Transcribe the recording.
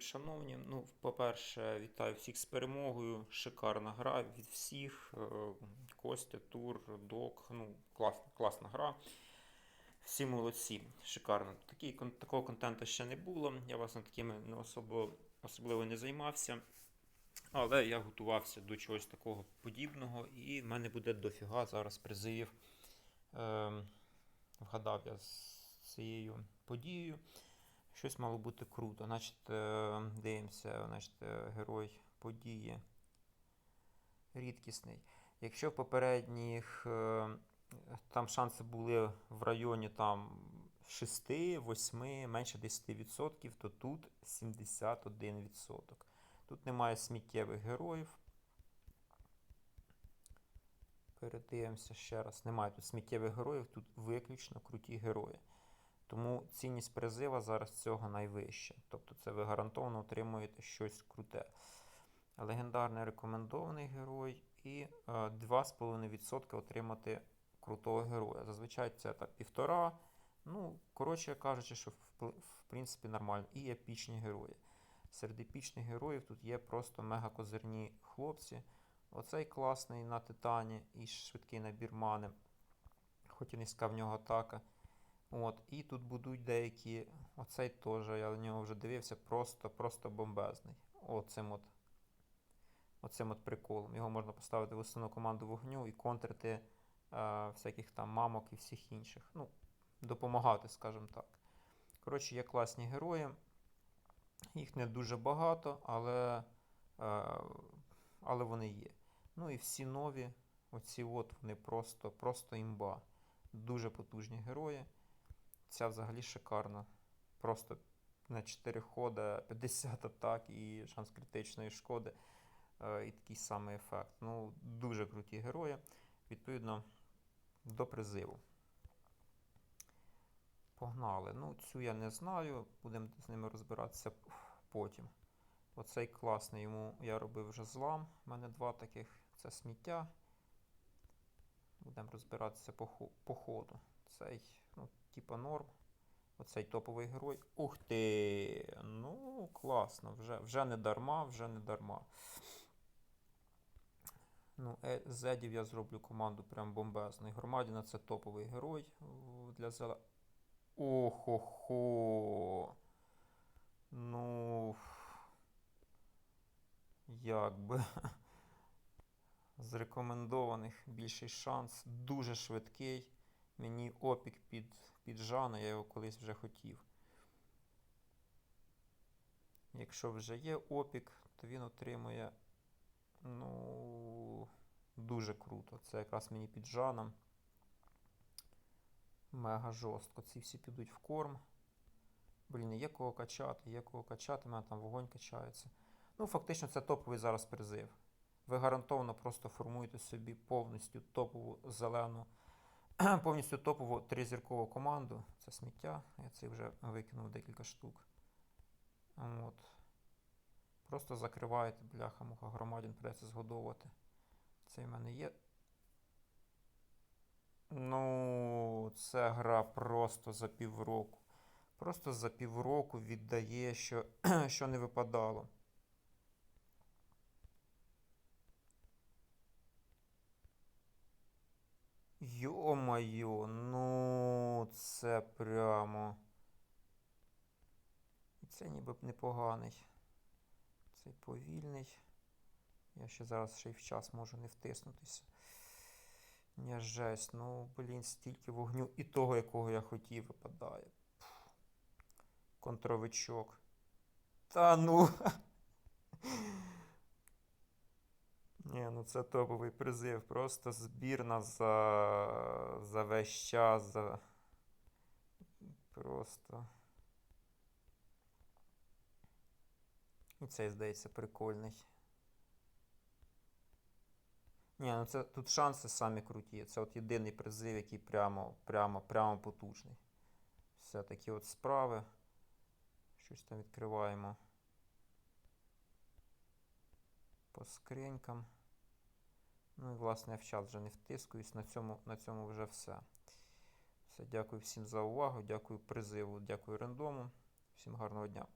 Шановні, ну, по-перше, вітаю всіх з перемогою. Шикарна гра від всіх. Е, Костя, Тур, Док. Ну, класна, класна гра. Всі молодці, шикарно. Такий, такого контенту ще не було. Я власне такими не особо, особливо не займався. Але я готувався до чогось такого подібного, і в мене буде дофіга зараз призивів. Ем, вгадав я з цією подією. Щось мало бути круто. Значить, е, дивимося, значить, е, герой події рідкісний. Якщо в попередніх е, там шанси були в районі там 6-8, менше 10%, то тут 71%. Тут немає сміттєвих героїв. Передивимося ще раз. Немає тут сміттєвих героїв, тут виключно круті герої. Тому цінність призива зараз цього найвища. Тобто це ви гарантовано отримуєте щось круте. Легендарний рекомендований герой і е, 2,5% отримати крутого героя. Зазвичай це так півтора. Ну, коротше кажучи, що в, в принципі нормально. І епічні герої. Серед епічних героїв тут є просто мегакозирні хлопці. Оцей класний на Титані і швидкий набір мани. Хоч і низька в нього атака. От, і тут будуть деякі. Оцей теж, я на нього вже дивився, просто, просто бомбезний. Оцим от, оцим от приколом. Його можна поставити в основну команду вогню і контрити е, всяких там мамок і всіх інших. Ну, допомагати, скажімо так. Коротше, є класні герої. Їх не дуже багато, але, е, але вони є. Ну і всі нові, оці от вони просто, просто імба. Дуже потужні герої. Ця взагалі шикарна. Просто на 4 хода 50 атак і шанс критичної шкоди. Е, і такий самий ефект. Ну, дуже круті герої. Відповідно, до призиву. Погнали. Ну, цю я не знаю. Будемо з ними розбиратися потім. Оцей класний йому я робив вже злам. У мене два таких це сміття. Будемо розбиратися по, по ходу. Цей, ну, типа норм. Оцей топовий герой. Ух ти! Ну, класно, вже, вже не дарма, вже не дарма. Ну, е, Зедів я зроблю команду прям бомбезний. Громадіна це топовий герой для зела. Охо-хо. Ну. Як би. З рекомендованих більший шанс. Дуже швидкий. Мені опік під, під Жана, я його колись вже хотів. Якщо вже є опік, то він отримує. Ну, дуже круто. Це якраз мені під Жаном. Мега жорстко. Ці всі підуть в корм. Блін, є кого качати, є кого качати, у мене там вогонь качається. Ну, фактично, це топовий зараз призив. Ви гарантовано просто формуєте собі повністю топову зелену, повністю топову тризіркову команду. Це сміття. Я цей вже викинув декілька штук. От. Просто закриваєте, бляха-муха, громадян придеться згодовувати. Цей в мене є. Ну, це гра просто за півроку. Просто за півроку віддає, що, що не випадало. Йо-моє, ну це прямо. Це ніби непоганий. Цей повільний. Я ще зараз ще й в час можу не втиснутися. Ні, жесть, ну, блін, стільки вогню і того, якого я хотів, випадає. Пф. Контровичок. Та ну. Ні, ну це топовий призив. Просто збірна за, за весь час. За... Просто. І цей, здається, прикольний. Ні, ну це тут шанси самі круті. Це от єдиний призив, який прямо, прямо, прямо потужний. Все такі от справи. Щось там відкриваємо. По скринькам. Ну і власне я в час вже не втискуюсь. На цьому, на цьому вже все. Все, дякую всім за увагу, дякую призиву, дякую рандому. Всім гарного дня.